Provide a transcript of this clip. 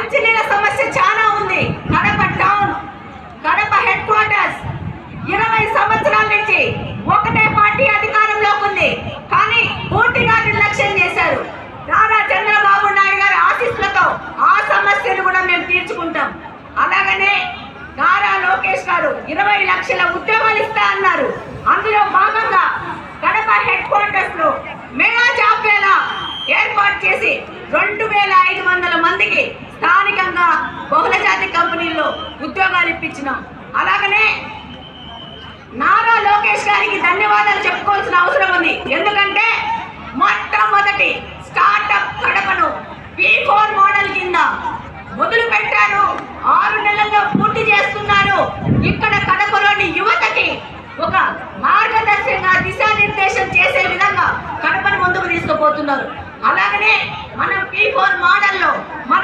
మంచినీళ్ళ సమస్య చాలా ఉంది. Kadapa town Kadapa headquarters ఇరవై సంవత్సరాల నుంచి ఒకటే పార్టీ అధికారంలోకి ఉంది. కానీ పూర్తిగా నిర్లక్ష్యం చేశారు. నారా చంద్రబాబు నాయుడు గారి ఆశీస్సులతో ఆ సమస్యను కూడా మేము తీర్చుకుంటాం. అలాగనే నారా లోకేష్ గారు ఇరవై లక్షల ఉద్యోగాలు ఇస్తా అన్నారు. అందులో భాగంగా కడప హెడ్ క్వార్టర్స్లో మెగా జాబ్ ఏర్పాటు చేసి రెండు వేల ఉద్యోగాలు ఇప్పించినాం. అలాగనే నారా లోకేష్ గారికి ధన్యవాదాలు చెప్పుకోవాల్సిన అవసరం ఉంది. ఎందుకంటే మొట్టమొదటి స్టార్టప్ కడపను పీ ఫోర్ మోడల్ కింద మొదలు పెట్టారు ఆరు నెలల్లో పూర్తి చేస్తున్నారు. ఇక్కడ కడపలోని యువతకి ఒక మార్గదర్శకంగా దిశానిర్దేశం చేసే విధంగా కడపను ముందుకు తీసుకుపోతున్నారు. అలాగనే మనం పీ ఫోర్ మోడల్లో మన